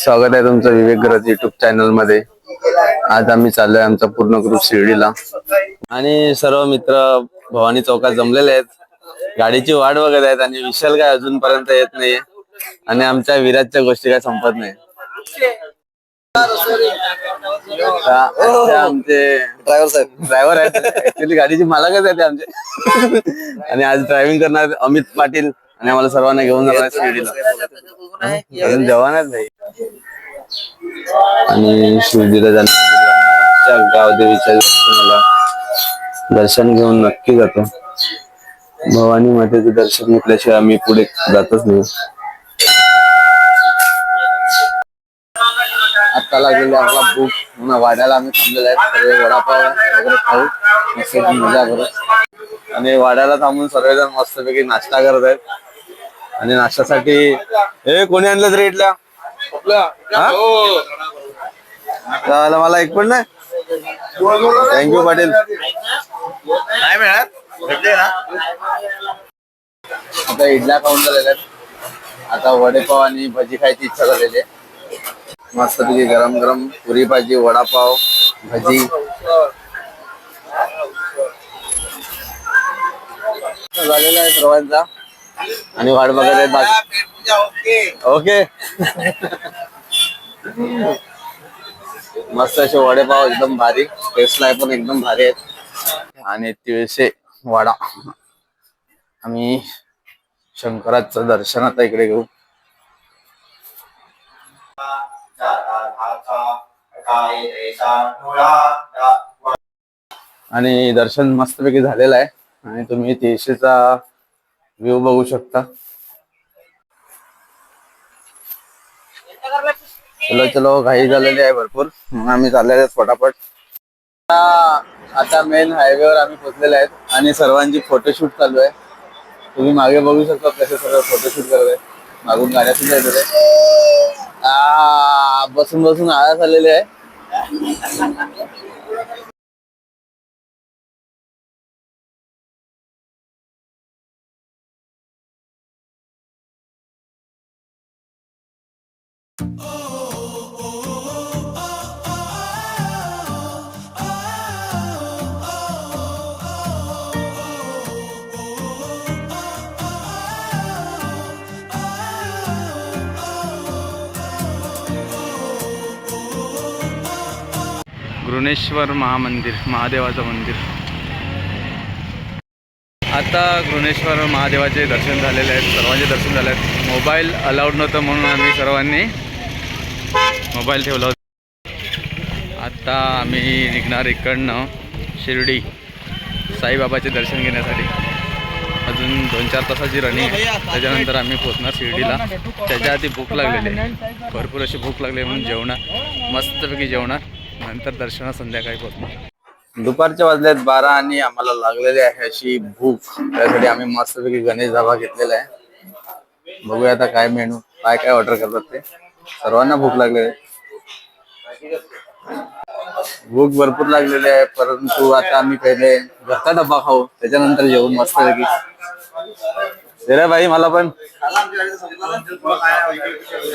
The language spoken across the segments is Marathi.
स्वागत आहे तुमचं विवेक गरज युट्यूब चॅनलमध्ये. आज आम्ही चाललोय आमचा पूर्ण ग्रुप शिर्डीला. आणि सर्व मित्र भवानी चौकात जमलेले आहेत. गाडीची वाट बघत आहेत आणि विशाल काय अजूनपर्यंत येत नाहीये. आणि आमच्या विराजच्या गोष्टी काय संपत नाही. आमचे ड्रायव्हर साहेब. ड्रायव्हर आहेत. ऍक्च्युली गाडीची मालकच आहेत ते आमचे. आणि आज ड्रायव्हिंग करणार अमित पाटील. आणि आम्हाला सर्वांना घेऊन जाणार शिर्डीला. अजून भाई. आणि शिर्डीला जाण्याच्या गावदेवीच्या दर्शनाला दर्शन घेऊन नक्की जातो. भवानी मातेचं दर्शन घेतल्याशिवाय आम्ही पुढे जातच नाही. आता लागलेली आम्हाला भूक. म्हणून वाड्याला आम्ही थांबलेलो आहे. सर्व वडापाव वगैरे खाऊ. मस्त मजा करू. आणि वाड्याला थांबून सर्वजण मस्तपैकी नाश्ता करत आहेत. आणि नाश्त्यासाठी हे कोणी आणलं तरी इथल्या? हा? चालेल, मला एक पण नाही. Thank you Patil. नाही मिळत. भेटले ना. आता इडल्या खाऊन झालेल्या आता वडेपाव आणि भजी खायची इच्छा झालेली आहे. मस्तपैकी गरम गरम पुरी भाजी वडापाव भजी. झालेला आहे सर्वांचा. आणि वाट बघत आहेत बाकी. ओके. मस्त असे वडेपाव एकदम भारी. टेस्टला पण एकदम भारी आहेत. आणि तिळशे वडा. आम्ही शंकराचं दर्शन आता इकडे घेऊ. आणि दर्शन मस्तपैकी झालेलं आहे. आणि तुम्ही तिळशेचा व्ह्यू बघू शकता. चलो चलो घाई झालेली आहे भरपूर. आम्ही चाललेले आहेत फटाफट. आता- मेन मेन हायवेवर आम्ही पोहोचलेले आहेत आणि सर्वांची फोटोशूट चालू आहे. तुम्ही मागे बघू शकता कसे सर्व फोटोशूट करत आहे मागून गाड्या सुद्धा येत बसून बसून आळस आलेले आहे. घृणेश्वर महामंदिर महादेवाचं मंदिर. आता घृणेश्वर महादेवाचे दर्शन झालेले आहेत सर्वांचे दर्शन झाले आहेत मोबाईल अलाउड नव्हतं म्हणून आम्ही सर्वांनी मोबाईल ठेवला होता. आता आम्ही निघणार इकडनं शिर्डी साईबाबाचे दर्शन घेण्यासाठी. अजून दोन चार तासाची रनिंग आहे. त्याच्यानंतर आम्ही पोचणार शिर्डीला. त्याच्या आधी भूक लागलेली आहे. भरपूर अशी भूक लागली म्हणून जेवणार. मस्तपैकी जेवणार. नंतर दर्शना संध्याकाळी पोचणार दुपारच्या वाजल्यात बारा आणि आम्हाला लागलेली आहे अशी भूक. त्यासाठी आम्ही मस्तपैकी गणेश धाबा घेतलेला आहे. बघूया आता काय मेनू काय काय ऑर्डर करतात ते. सर्वांना भूक लागलेली आहे. भूक भरपूर लागलेली आहे परंतु आता आम्ही पहिले घरचा डब्बा खाऊ त्याच्यानंतर जेवू मस्तपैकी दे रे भाई मला पण.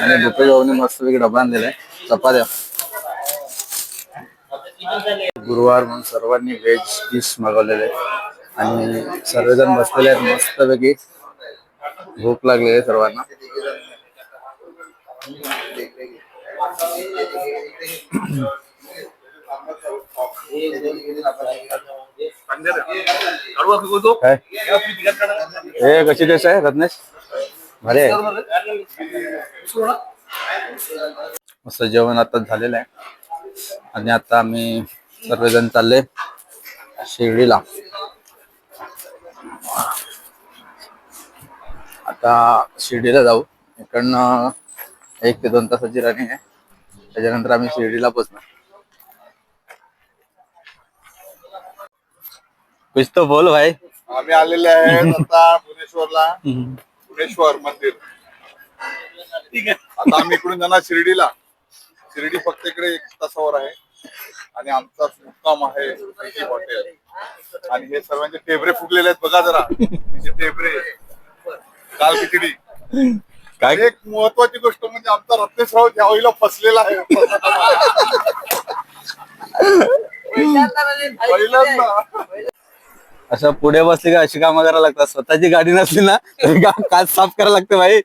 आणि भूपे भाऊने मस्तपैकी डब्बा आणलेला आहे. चपात्या. गुरुवार म्हणून सर्वांनी व्हेज डिश मागवलेले आणि सर्वजण बसलेले आहेत मस्तपैकी भूक लागलेली आहे सर्वांना. काय हे कशी टेस्ट आहे रत्नेश? भारी आहे. मस्त जेवण आता झालेलं आहे. आणि आता आम्ही सर्वजण चालले शिर्डीला. आता शिर्डीला जाऊ. इकडनं एक ते दोन तासाची रनिंग आहे. त्याच्यानंतर आम्ही शिर्डीला पोचणार कुछ तो बोल भाई. आम्ही आलेले आहेत आता भुवनेश्वरला. भुवनेश्वर मंदिर. ठीक आहे. आता आम्ही इकडून जाणार शिर्डीला. शिर्डी फक्त इकडे एक तासावर आहे. आणि आमचा मुक्काम आहे हॉटेल आणि हे सर्वांचे टेबरे फुगलेले आहेत. बघा जरा. तिचे टेबरे. काल खिचडी काय? एक महत्वाची गोष्ट म्हणजे आमचा रत्नेश्राव ज्यावेळीला फसलेला आहे. पहिल्यांदा असं पुढे बसली का अशी कामं करायला लागतात. स्वतःची गाडी नसली ना तरी का काच साफ करायला लागते भाई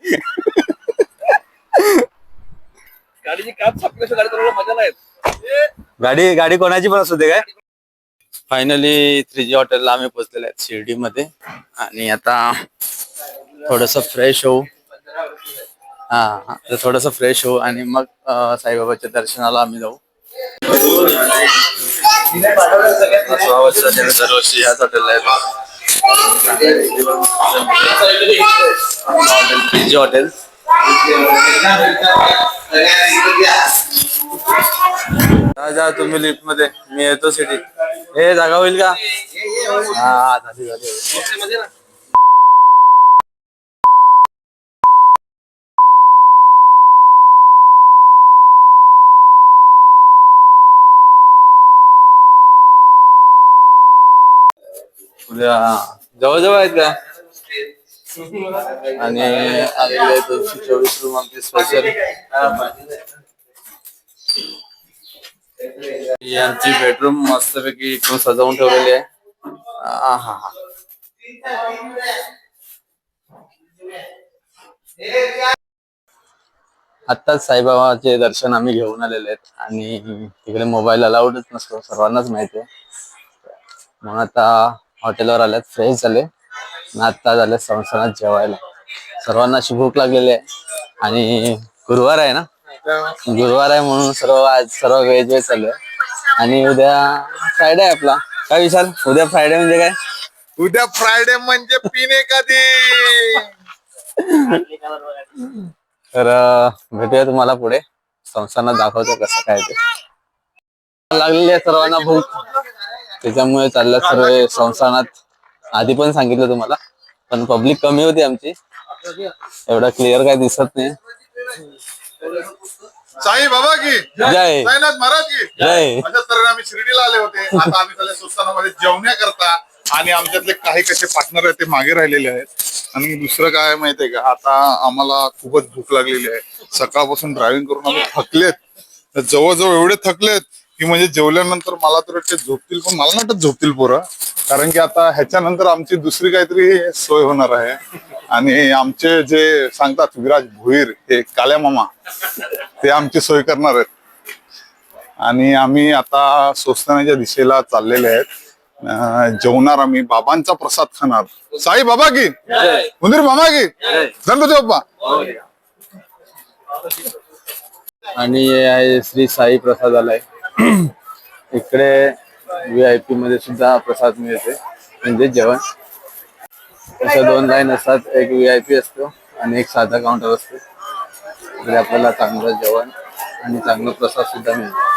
गाडीची काम छापल्याशिवाय गाडी चालवायला मजा नाही गाडी गाडी कोणाची पण असू दे काय? फायनली थ्री जी हॉटेलला आम्ही पोहोचलेलो आहेत शिर्डी मध्ये आणि आता थोडस फ्रेश होऊ. हा हा, तर थोडस फ्रेश होऊ आणि मग साईबाबाच्या दर्शनाला आम्ही जाऊ. दरवर्षी ह्याच हॉटेलला येतो हॉटेल जा तुम्ही लिफ्टमध्ये. मी येतो सिटी हे जागा होईल का? हा झाली झाली. उद्या जवळ आहेत का? आणि आलेले दोनशे चोवीस रूम आमचे स्पेशल ही आमची बेडरूम मस्तपैकी इकडून सजवून ठेवलेली आहे. हा हा. आत्ताच साईबाबाचे दर्शन आम्ही घेऊन आलेले आहेत आणि तिकडे मोबाईल अलाउडच नसतो सर्वांनाच माहिती आहे. म्हणून आता हॉटेलवर आल्यात फ्रेश झाले. आता झाले संस्थानात जेवायला. सर्वांना अशी भूक लागलेली आहे. आणि गुरुवार आहे ना? गुरुवार आहे म्हणून सर्व आज सर्व व्हेज व्हेज चालू आहे. आणि उद्या फ्रायडे आहे आपला. काय विचार? उद्या फ्रायडे म्हणजे काय? उद्या फ्रायडे म्हणजे पिणे कधी? तर भेटूया तुम्हाला पुढे. संस्थानात दाखवतो कसं काय ते. लागलेली आहे सर्वांना भूक. त्याच्यामुळे चाललं सर्व संस्थानात. आधी पण सांगितलं तुम्हाला पण पब्लिक कमी होती आमची. एवढं क्लिअर काय दिसत नाही. साई बाबा की? जय. साईनाथ महाराज की? जय. अशा तऱ्हेने आम्ही शिर्डीला आले होते. आता आम्ही चालले सुस्थानामध्ये जेवण्याकरता आणि आमच्यातले काही कसे पार्टनर आहेत ते मागे राहिलेले आहेत. आणि दुसरं काय माहितीये का? आता आम्हाला खूपच भूक लागलेली आहे. सकाळपासून ड्रायव्हिंग करून आम्ही थकलेत. जवळजवळ एवढे थकलेत की म्हणजे जेवल्यानंतर मला तर वाटते झोपतील पण मला नाही वाटत झोपतील पोरं. कारण की आता ह्याच्यानंतर आमची दुसरी काहीतरी सोय होणार आहे. आणि आमचे जे सांगतात विराज भोईर हे काल्या मामा ते आमची सोय करणार आहेत. आणि आम्ही आता सोस्तानाच्या दिशेला चाललेले आहेत. जेवणार आम्ही. बाबांचा प्रसाद खाणार. साई बाबा की? उंदीर मामा की? गणपती बाप्पा. आणि श्री साई प्रसादालय. इकडे व्ही आय पी मध्ये सुद्धा प्रसाद मिळते म्हणजे जेवण. अशा दोन लाईन असतात. एक व्ही आय पी असतो आणि एक साधा काउंटर असतो. इकडे आपल्याला चांगलं जेवण आणि चांगला प्रसाद सुद्धा मिळतो.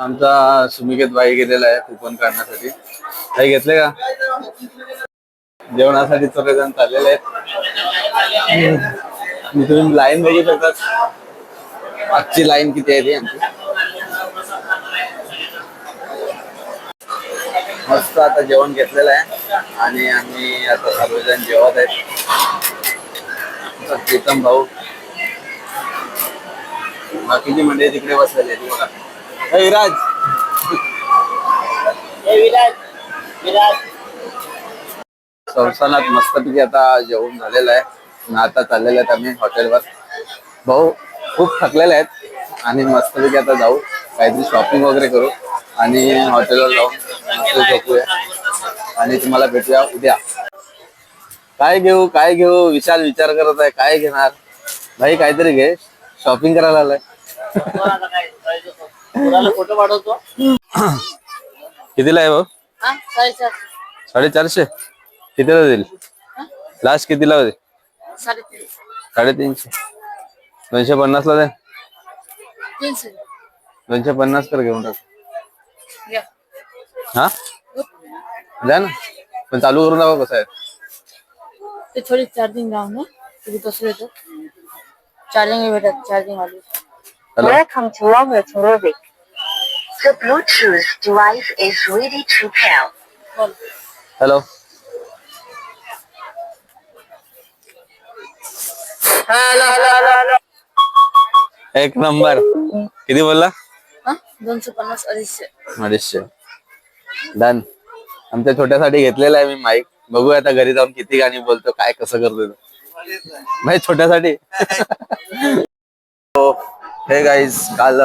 आमचा सुमिकेत बाई गेलेला आहे कुपन काढण्यासाठी. काही घेतले का? जेवणासाठी सगळेजण चाललेले आहेत. तुम्ही लाईन बघू शकतात. आजची लाईन किती आहे ती आमची? मस्त आता जेवण घेतलेलं आहे. आणि आम्ही आता सर्वजण जेवत आहेत. प्रीतम भाऊ. बाकीची मंडळी तिकडे बसलेली आहेत बघा. विराज. संस्थानात मस्तपैकी आता जेवण झालेलं आहे. आता चाललेले आहेत आम्ही हॉटेलवर भाऊ खूप थकलेले आहेत. आणि मस्तपैकी आता जाऊ. काहीतरी शॉपिंग वगैरे करू. आणि हॉटेलवर जाऊन मस्त झोपूया. आणि तुम्हाला भेटूया उद्या. काय घेऊ काय घेऊ? विशाल विचार करत आहे काय घेणार? भाई काहीतरी घे. शॉपिंग करायला आलाय. फोटो पाठवतो कितीला आहे भाऊ? हा साडेचार साडेचारशे? कितीला देईल? लास्ट कितीला होते? साडेतीन साडेतीनशे. दोनशे पन्नासला दे. तीनशे दोनशे पन्नास कर घेऊन टाक. हा? द्या ना. पण चालू करून दाखव कसं आहे. ते थोडी चार्जिंग लावून ना. तुम्ही कसं येतो. चार्जिंग भेटत. चार्जिंग वाली hello Welcome to Longwood Nordic. The Bluetooth device is ready to pair. बोल. हॅलो एक नंबर. किती बोलला? दोनशे पन्नास अडीचशे. अडीचशे. डन आमच्या छोट्यासाठी घेतलेला आहे मी माईक बघूया आता घरी जाऊन किती गाणी बोलतो काय कसं करतो. नाही छोट्यासाठी. हो, हे गाईज काल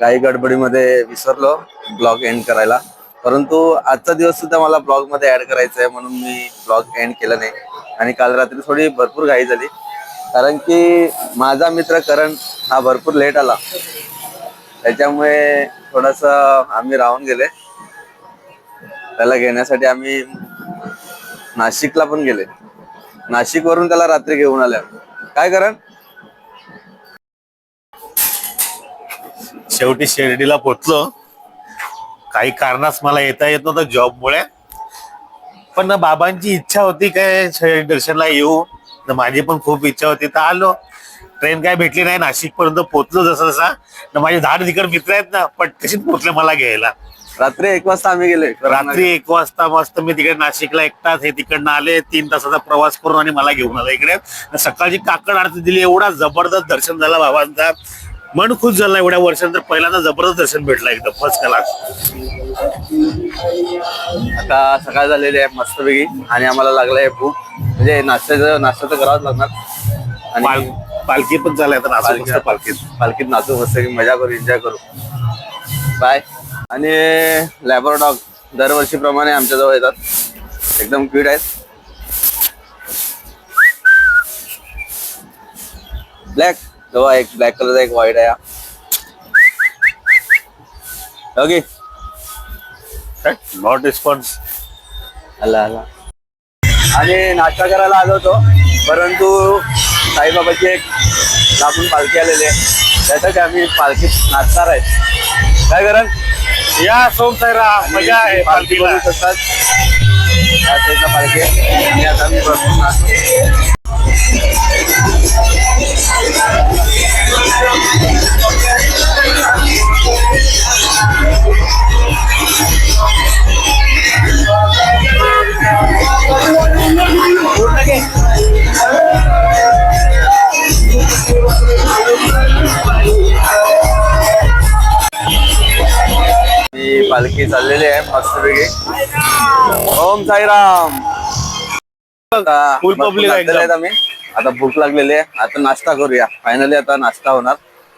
काही गडबडीमध्ये विसरलो ब्लॉग एंड करायला. परंतु आजचा दिवस सुद्धा मला ब्लॉगमध्ये ऍड करायचा आहे म्हणून मी ब्लॉग एंड केला नाही. आणि काल रात्री थोडी भरपूर घाई झाली. कारण की माझा मित्र करण हा भरपूर लेट आला. त्याच्यामुळे थोडस आम्ही राहून गेले. त्याला घेण्यासाठी आम्ही नाशिकला पण गेले. नाशिक वरून त्याला रात्री घेऊन आल्या. काय करण? शेवटी शिर्डीला पोचलो. काही कारणास मला येता येत नव्हतं जॉबमुळे पण बाबांची इच्छा होती काय शिर्डी दर्शनला येऊ? तर माझी पण खूप इच्छा होती. तर आलो. ट्रेन काय भेटली नाही नाशिक पर्यंत पोहोचलो जसं जसा तर माझे दहा तिकड मित्र आहेत ना पटकशीच पोहोचले मला घ्यायला. रात्री एक वाजता आम्ही गेले रात्री एक वाजता मस्त मी तिकडे नाशिकला एकटाच हे तिकडनं आले. तीन तासाचा प्रवास करून आणि मला घेऊन आला इकडे. सकाळची काकड आरती दिली. एवढा जबरदस्त दर्शन झाला बाबांचा. मन खुश झाला एवढ्या वर्षानंतर पहिल्यांदा जबरदस्त दर्शन भेटलं एकदम फर्स्ट क्लास आता सकाळ झालेली आहे मस्तपैकी. आणि आम्हाला लागलंय भूक. म्हणजे नाश्त्याचं नाश्ता तर करावाच लागणार. आणि पालखी पण आता नाशिक पालखी पालखीत पालखीत नाचू मस्त की मजा करू एन्जॉय करू. बाय आणि लॅबरडॉग दरवर्षीप्रमाणे आमच्या जवळ येतात. एकदम क्यूट आहेत. ब्लॅक जवळ एक ब्लॅक कलरचा एक व्हाईट आहे ओके नॉट रिस्पॉन्स आला आला. आणि नाश्ता करायला आलो होतो. परंतु साईबाबाची एक लांबून पालखी आलेली आहे. त्यासाठी आम्ही पालखीत नाचणार आहे. काय करण या सोम साईरा मजा आहे पालखी बघू शकतात. साईडला पालखी आणि आता मी भरपूर नाचतो पालखी चाललेली आहे मस्तपैकी. ओम साईराम. आता आम्ही. भूक लागलेली आहे. आता नाश्ता करूया. फायनली आता नाश्ता होणार.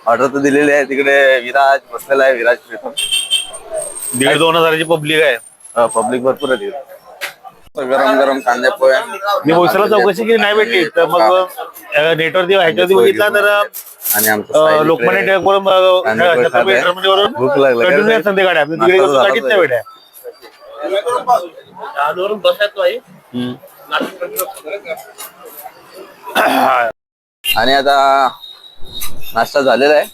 ऑर्डर तर दिलेली आहे. तिकडे विराज बसलेला आहे विराज दीड दोन हजाराची पब्लिक आहे. पब्लिक भरपूर आहे तिकडे. गरम गरम कांदे पोहे मी भोसला चौकशी केली नाही भेटली. तर मग नेटवरती ह्याच्यावरती बघितला तर आणि आमचं लोकमान्य टिळक वरून भूक लागली. कंटिन्यू आहेत संधी गाड्या आपल्या तिकडे नाही भेट्या आणि आता नाश्ता झालेला आहे.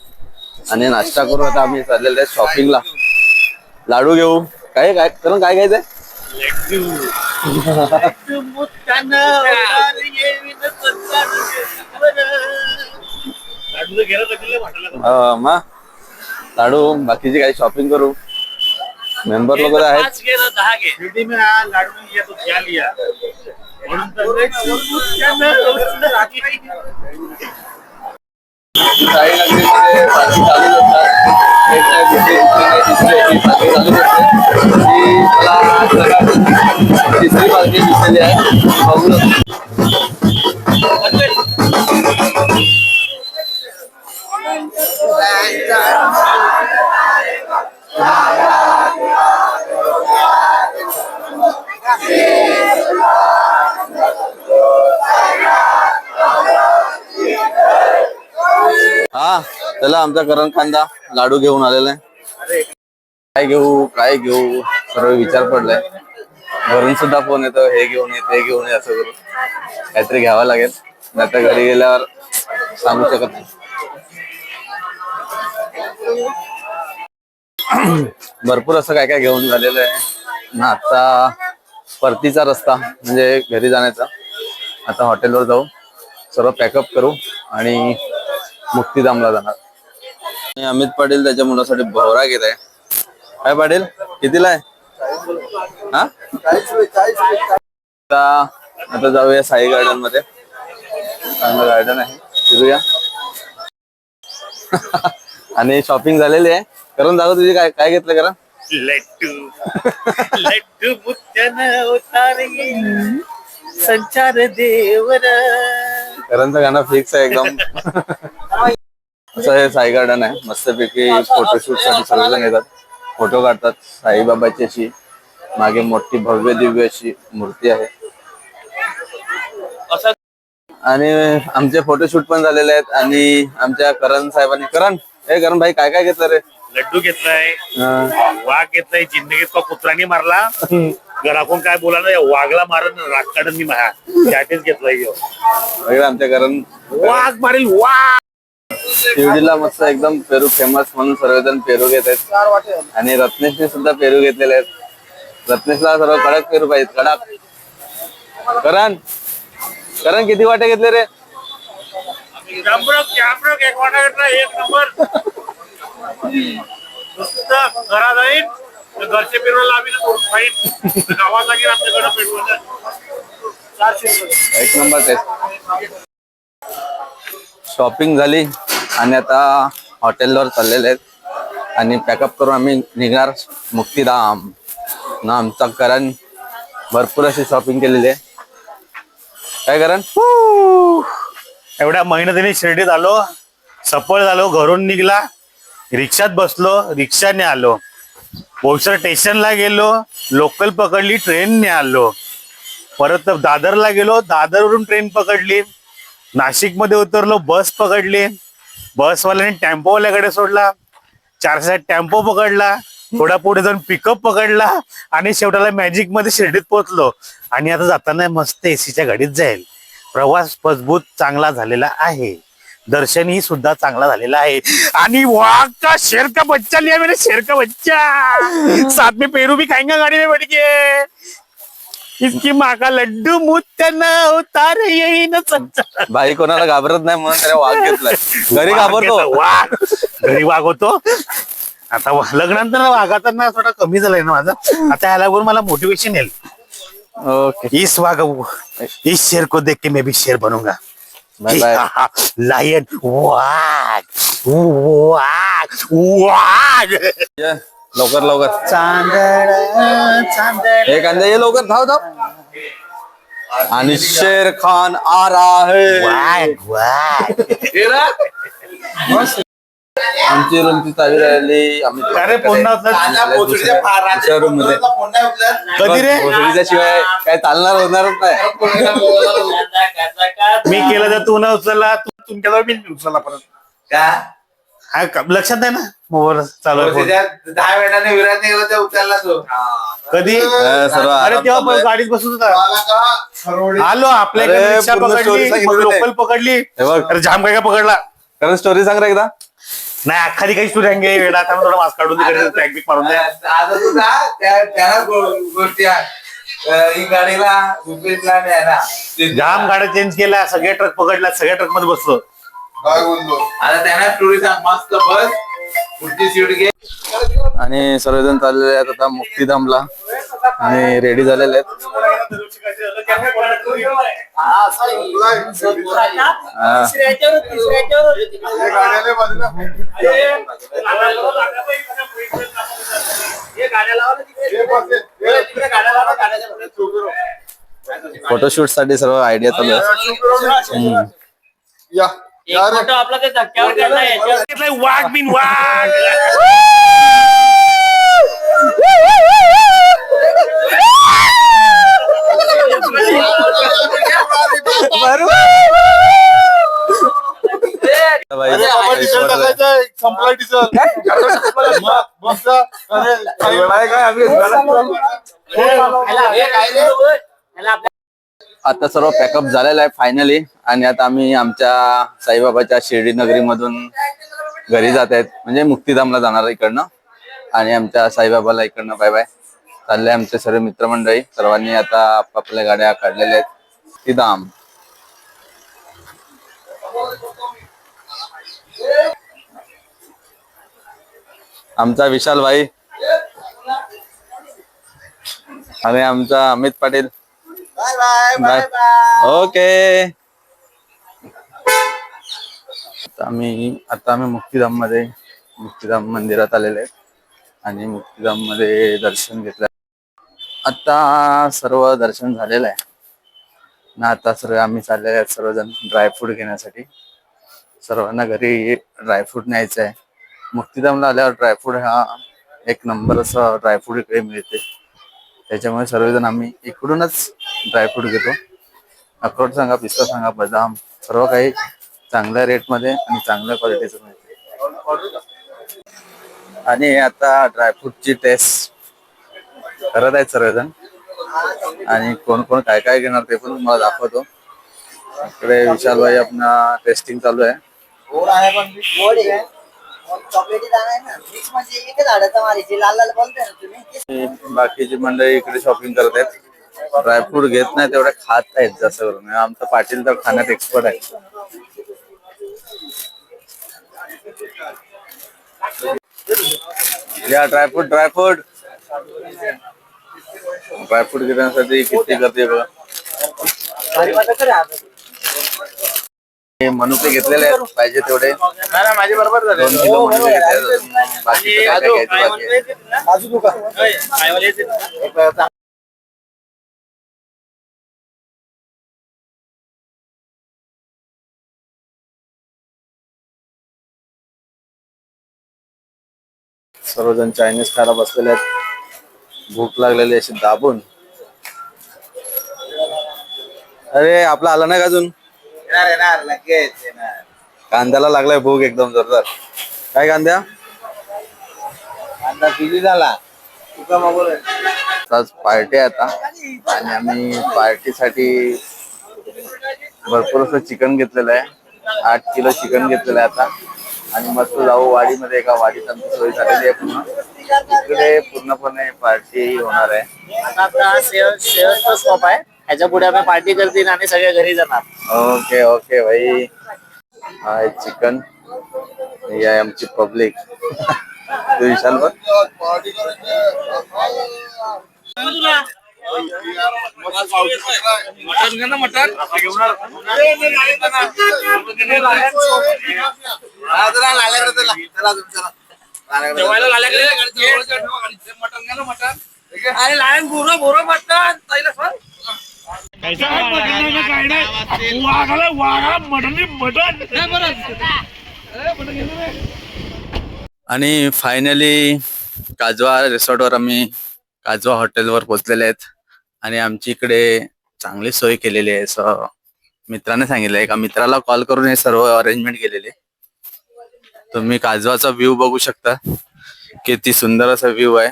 आणि नाश्ता करू आता आम्ही चाललेलो आहे शॉपिंगला लाडू घेऊ. काय काय करून काय घ्यायचंय? मग लाडू बाकीची काही शॉपिंग करू. मेंबर लोक आहेत. लाडू नहीं लिया तो क्या लिया म्हणून तर काही नगरीमध्ये पालखी चालूच असतात एक नाही दुसरी दुसरी नाही तिसरी अशी पालखी चालूच असते ती मला आज सकाळपासून तिसरी पालखी दिसलेली आहे बघू शकतो. हा चला आमचा करण कांदा लाडू घेऊन आलेला आहे. काय घेऊ काय घेऊ सर्व विचार पडलाय. घरून सुद्धा फोन येतो हे घेऊन ये ते घेऊन ये असं करून. काहीतरी घ्यावं लागेल. नाही तर घरी गेल्यावर सांगू शकत नाही. भरपूर असं काय काय घेऊन झालेलं आहे. ना आता परतीचा रस्ता म्हणजे घरी जाण्याचा. आता हॉटेलवर जाऊ. सर्व पॅकअप करू आणि मुक्तीधामला जाणार. आणि अमित पाटील त्याच्या मुलासाठी भोवरा घेत आहे. काय पाटील? कितीला आहे? हा? आता आता जाऊया साई गार्डनमध्ये. चांगलं गार्डन आहे. फिरूया. आणि शॉपिंग झालेली आहे. करून जाऊ तुझी काय काय घेतलं करा लड्डू. लड्डू बुत्त्यान उतारे संचार देवर. करणचं गाणं फिक्स आहे एकदम. असं हे साई गार्डन आहे. मस्तपैकी फोटोशूटसाठी सर्वजण येतात. फोटो काढतात. साईबाबाची अशी मागे मोठी भव्य दिव्य अशी मूर्ती आहे. आणि आमचे फोटोशूट पण झालेले आहेत. आणि आमच्या करण साहेबांनी करण हे करण भाई काय काय घेतलं रे? लड्डू घेतलाय. वाघ घेतलाय जिंदगीत कुत्राने मारला. घराकून काय बोला ना वाघला मारन राग काढून मी घेतलाय ह्यो. बघा आमच्या करण वाघ मारेल वाघ. शिवडीला मस्त एकदम पेरू फेमस म्हणून सर्वजण पेरू घेत आहेत. आणि रत्नेशने सुद्धा पेरू घेतलेले आहेत. रत्नेशला सर्व कडक पेरू पाहिजेत. कडक. करण. करण किती वाटे घेतले रे? एक वाटा घेतला एक नंबर. जाईन तर घरचे पेरवायला आम्ही फाईट गावात लागेल आमच्याकडे पेरवायला चारशे रुपये. एक नंबर टेस्ट शॉपिंग झाली आणि आता हॉटेलवर चाललेले आहेत. आणि पॅकअप करून आम्ही निघणार मुक्तीधाम. ना आमचा करण भरपूर अशी शॉपिंग केलेली आहे. काय करण? एवढ्या मेहनतीने शिर्डीत आलो सफळ झालो घरून निघला रिक्षात बसलो रिक्षाने आलो. बोईसर स्टेशनला गेलो लोकल पकडली ट्रेनने आलो. परत दादरला गेलो दादरवरून ट्रेन पकडली. नाशिकमध्ये उतरलो बस पकडली. बसवाल्याने टेम्पोवाल्याकडे सोडला. चारशे टेम्पो पकडला. थोडा पुढे जाऊन पिकअप पकडला. आणि शेवटाला मॅजिकमध्ये शिर्डीत पोहोचलो. आणि आता जाताना मस्त एसीच्या गाडीत जाईल. प्रवास मजबूत चांगला झालेला आहे. दर्शनही सुद्धा चांगला झालेला आहे. आणि वाह का शेर का बच्चा लिया मेरे शेर का बच्चा. साथ में पेरू भी खाएंगा गाड़ी में बैठ के. इसकी माँ का लड्डू मुत्याना उतार यही न संसार भाई कोणाला घाबरत नाही म्हणून त्याने वाघ घेतलाय. घरी घाबरतो. वाघ. घरी वाघ होतो. आता वा- लग्नानंतर ना वाघाचा ना थोडा कमी झालाय ना माझा. आता ह्याला बघून मला मोटिवेशन येईल. ओके इस वाघ इस शेर को देख के मैं भी शेर बनूंगा. बाय बाय लायन वाघ वाघ वाघ ये, लवकर लवकर. चांदड चांदड हे कांदे ये लवकर धाव धाव. आणि शेर खान आ रहा है आमची रूमची चावी राहिली आम्ही अरे पुन्हा दुसऱ्या रूममध्ये. कधी रे? भोसडीच्या शिवाय काय चालणार होणारच नाही. मी केलं तर तू न उचलला तू तुमच्या मी नाही उचलला परत. हा, का- लक्षात नाही ना? मोबाईल चालू. दहा मिनिटाने विराट निघाला ते उचलला तो. कधी? अरे तेव्हा गाडीत बसत होता. आलो आपल्याकडे रिक्षा पकडली सांगितली लोकल पकडली. हे जाम काय का पकडला. कारण स्टोरी सांग रे एकदा. नाही अख्खाली काही आहे वेळा त्यामुळे थोडा मास्क काढून तिकडे टॅग बिक मारून द्या आता तू जा त्या गोष्टी ही गाडीला न्यायला. जाम गाड्या चेंज केल्या सगळे ट्रक पकडल्या सगळ्या ट्रकमध्ये बसलो. काय बोललो आता त्यांना स्टोरी सांग मस्त बस. आणि सर्वजण चाललेले आहेत आता मुक्तीधामला. आणि रेडी झालेले आहेत. हा. हे गाड्याला बाजूला हे बस, हे- हे- फोटोशूटसाठी सर्व आयडिया चालू आहे या या रे. वाघ बिन वाघ. बाई, बाबा डिझेल टाकायचं संपला डिझेल मग बस जा. अरे काही वेळा काय आम्ही आता सर्व पॅकअप झालेलं आहे फायनली आणि आता आम्ही आमच्या साईबाबाच्या शिर्डी नगरीमधून घरी जात आहेत. म्हणजे मुक्तीधामला जाणार इकडनं. आणि आमच्या साईबाबाला इकडनं बाय बाय चालले आमचे सर्व मित्रमंडळी. सर्वांनी आता आपापल्या गाड्या काढलेल्या आहेत. मुक्तीधाम. आमचा विशाल भाई आणि आमचा अमित पाटील. Bye okay. आम्ही आता आम्ही मुक्तीधाममध्ये मुक्तीधाम मंदिरात आलेले आणि मुक्तीधाममध्ये दर्शन घेतलं. आता सर्व दर्शन झालेलं आहे. ना आता सर्व आम्ही चाललेले आहेत सर्वजण ड्रायफ्रूट घेण्यासाठी. सर्वांना घरी ड्रायफ्रूट न्यायचं आहे मुक्तीधामला आल्यावर ड्रायफ्रूट हा एक नंबर असं ड्रायफ्रूट इकडे मिळते. त्याच्यामुळे सर्वजण आम्ही इकडूनच ड्रायफ्रूट घेतो. अक्रोड सांगा पिस्ता सांगा बदाम सर्व काही चांगल्या रेटमध्ये आणि चांगल्या क्वालिटीचं मिळते. आणि आता ड्रायफ्रूटची टेस्ट करत आहेत सर्वजण. आणि कोण कोण काय काय घेणार ते पण मला दाखवतो. इकडे विशाल भाई आपला टेस्टिंग चालू आहे. चॉकलेटी दाणा आहे ना मिक्स म्हणजे एकच झाडाचं मारायची लाल लाल बोलताय ना तुम्ही. तेच बाकीची मंडळी इकडे शॉपिंग करत आहेत ड्रायफ्रूट घेत नाही तेवढे खात आहेत जास्त करून. आमचा पाटील तर खाण्यात एक्सपर्ट आहे. या ड्रायफ्रूट ड्रायफ्रूट ड्रायफ्रूट घेण्यासाठी किती गर्दी आहे बघा. मनुके घेतलेले आहेत पाहिजे तेवढे. माझे बरोबर झाले दोन किलो मनुके घेतले आहेत. काय घ्यायचं बाकी सर्वजण चायनीज खायला बसलेले आहेत. भूक लागलेली अशी दाबून. अरे आपला आला नाही का अजून? येणार येणार लगेच येणार. कांद्याला लागलाय भूक एकदम जोरदार. काय कांद्या? आता किती झाला. तुका मागून आज पार्टी आहे आता. आणि आम्ही पार्टीसाठी भरपूर असं चिकन घेतलेलं आहे. आठ किलो चिकन घेतलेलं आहे आता. आणि मस्त जाऊ वाडीमध्ये एका वाडीत आमची सोय झालेली आहे पूर्ण. इकडे पूर्णपणे पार्टी होणार आहे. आता आपला शेअरचा स्टॉप आहे. ह्याच्या पुढे आम्ही पार्टी करतील आणि सगळे घरी जाणार. ओके ओके भाई. हाय चिकन. ही आहे आमची पब्लिक. तू विशाल आणि फायनली काजवा रिसॉर्टवर आम्ही काजवा हॉटेलवर पोहोचलेले आहेत. आणि आमची इकडे चांगली सोय केलेली आहे. असं मित्राने सांगितलं. एका मित्राला कॉल करून हे सर्व अरेंजमेंट केलेले तुम्ही काजवाचा व्ह्यू बघू शकता. किती सुंदर असा व्ह्यू आहे.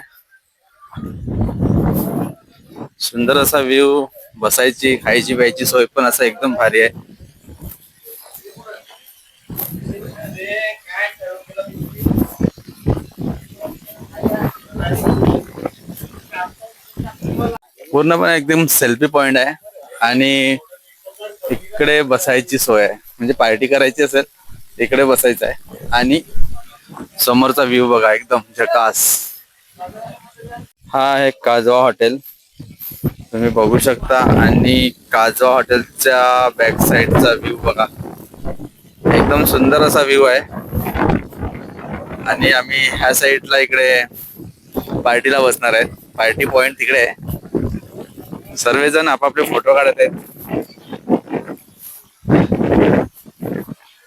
सुंदर असा व्ह्यू बसायची खायची प्यायची सोय पण असा एकदम भारी आहे. पूर्णपणे एकदम सेल्फी पॉइंट आहे. आणि इकडे बसायची सोय आहे. म्हणजे पार्टी करायची असेल इकडे बसायचं आहे. आणि समोरचा व्ह्यू बघा एकदम झकास. हा आहे काजवा हॉटेल तुम्ही बघू शकता. आणि काजवा हॉटेलच्या बॅक साइडचा व्ह्यू बघा. एकदम सुंदर असा व्ह्यू आहे. आणि आम्ही ह्या साईडला इकडे पार्टीला बसणार आहेत पार्टी पॉइंट तिकडे आहे. सर्वजण आपापले फोटो काढत आहेत.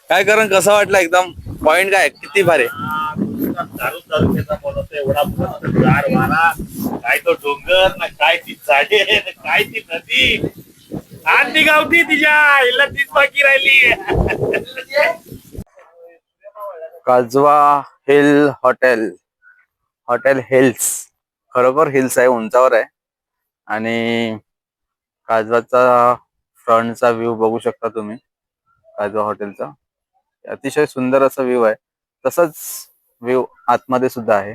काय करण कसं वाटलं एकदम? पॉइंट काय? किती भारी तालुक्याचा बोलवतो एवढा गार वारा काय तो डोंगर ना काय ती झाडे ना काय ती नदी. आज ती गावती तिच्या आईला तीच बाकी राहिली. Kajwa hill hotel hotel hills खरोखर हिल्स आहे उंचावर आहे. आणि काजवाचा फ्रंटचा व्ह्यू बघू शकता तुम्ही काजवा हॉटेलचा. अतिशय सुंदर असा व्ह्यू आहे. तसंच व्ह्यू आतमध्ये सुद्धा आहे.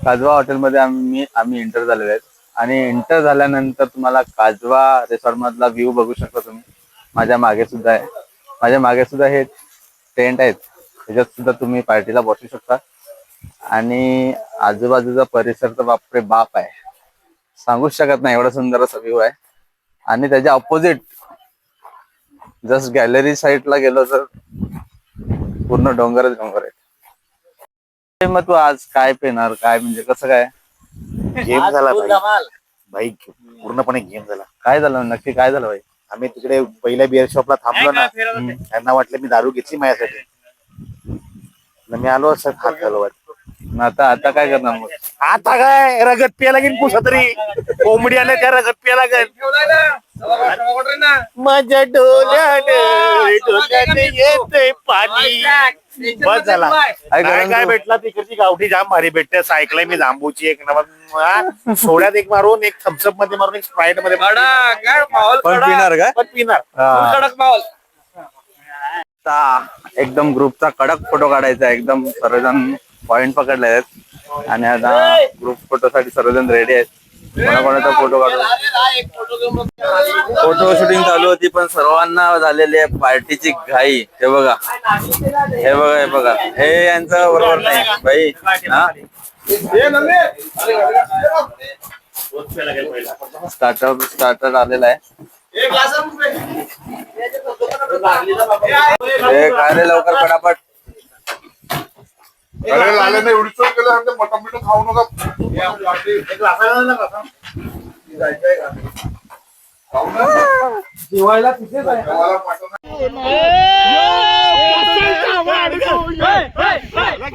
काजवा हॉटेलमध्ये आम्ही आम्ही एंटर झालेले आहेत. आणि एंटर झाल्यानंतर तुम्हाला काजवा रिसॉर्ट मधला व्ह्यू बघू शकता तुम्ही. माझ्या मागे सुद्धा आहे. माझ्या मागे सुद्धा हे टेंट आहेत. त्याच्यात सुद्धा तुम्ही पार्टीला बसू शकता. आणि आजूबाजूचा परिसर तर बापरे बाप आहे. सांगूच शकत नाही एवढा सुंदर असा व्ह्यू आहे. आणि त्याच्या ऑपोजिट जस्ट गॅलरी साईडला गेलो तर पूर्ण डोंगरच डोंगर आहे मग तू आज काय पेणार? काय म्हणजे कसं काय? गेम झाला भाई. भाई पूर्णपणे गेम झाला. काय झालं? नक्की काय झालं भाई? आम्ही तिकडे पहिल्या बिअर शॉपला थांबलो ना. त्यांना वाटलं मी दारू घेतली माझ्यासाठी. न मी आलो असं हात घालवत मग आता आता काय करणार मग? आता काय? रगत पिया लागेल कुठं तरी? कोंबडी आल्या त्या रगत पिया लागेल माझ्या डोल्याने डोल्याने येते पाणी. बस झाला. काय काय? भेटला? तिकडची गावठी जाम भारी भेटते. असं ऐकलंय मी जांबूची एक नंबर हा, सोड्यात एक मारून एक थम्सअपमध्ये मारून एक स्प्राईटमध्ये. पण पिणार काय पण पिणार. हा. कडक माहोल. एकदम ग्रुपचा कडक फोटो काढायचा. एकदम सर्वजण पॉइंट पकडले आहेत. आणि आता ग्रुप फोटो साठी सर्वजण रेडी आहेत. कोणाकोणाचा फोटो काढू? फोटो शूटिंग चालू होती पण सर्वांना झालेली आहे पार्टीची घाई. हे बघा. हे बघा हे बघा. हे यांचं बरोबर नाही. भाई हा? स्टार्टर स्टार्टर आलेला आहे. हे काय रे लवकर पटापट अरे लाल्याने एवढी चोरी केलं मटण बिटन खाऊ नका खाऊ ना. जेवायला मटण स्टार्ट स्टार्ट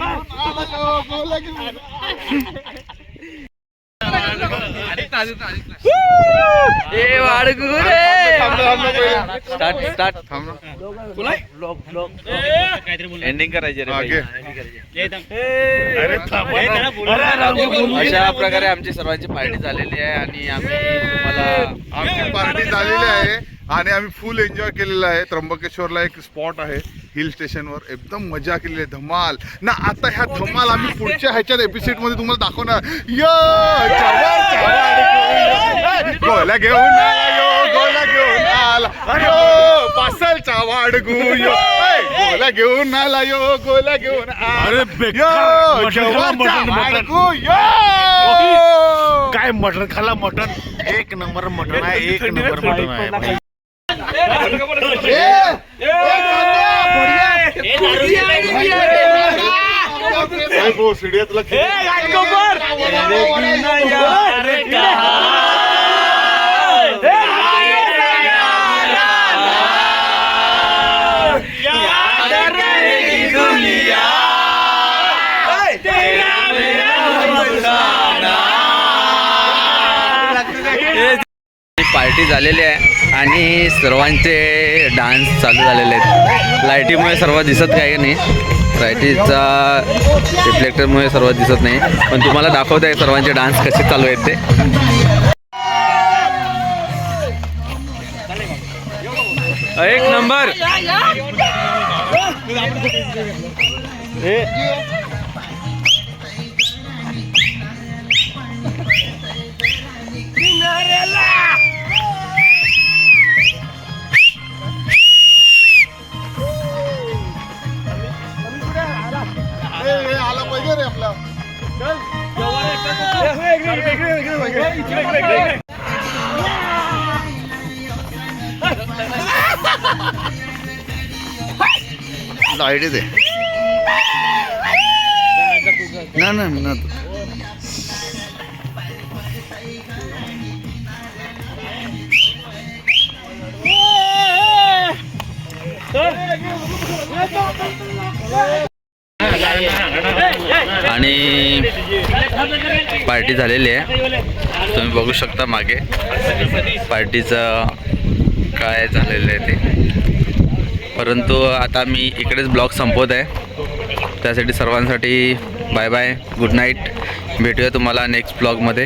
एंडिंग करायची. अशा प्रकारे आमची सर्वांची पार्टी झालेली आहे आणि आम्ही तुम्हाला आमची पार्टी झालेली आहे आणि आम्ही फुल एन्जॉय केलेला आहे. त्र्यंबकेश्वरला एक स्पॉट आहे. हिल स्टेशनवर एकदम मजा केलेली आहे धमाल. ना आता ह्या धमाल आम्ही पुढच्या ह्याच्यात एपिसोडमध्ये तुम्हाला दाखवणार. यो गोला घेऊन गोला घेऊन आला. यो पासलचा वाडगू यो. ऐ, गोला घेऊन आला यो गोला घेऊन यो काय मटण खाला मटण एक नंबर मटण आहे एक नंबर मटण आहे. भाई. पार्टी झालेली आहे आणि सर्वांचे डान्स चालू झालेले आहेत. लाईटीमुळे सर्व दिसत काय नाही. लाईटीचा रिफ्लेक्टरमुळे सर्व दिसत नाही. पण तुम्हाला दाखवत आहे सर्वांचे डान्स कसे चालू आहेत ते. एक नंबर. लाइट दे. ना ना ना. आणि पार्टी झालेली आहे. तुम्ही बघू शकता मागे. पार्टीचं काय झालेलं आहे ते. परंतु आता मी इकडेच ब्लॉग संपवत आहे. त्यासाठी सर्वांसाठी बाय बाय गुड नाईट. भेटूया तुम्हाला नेक्स्ट ब्लॉगमध्ये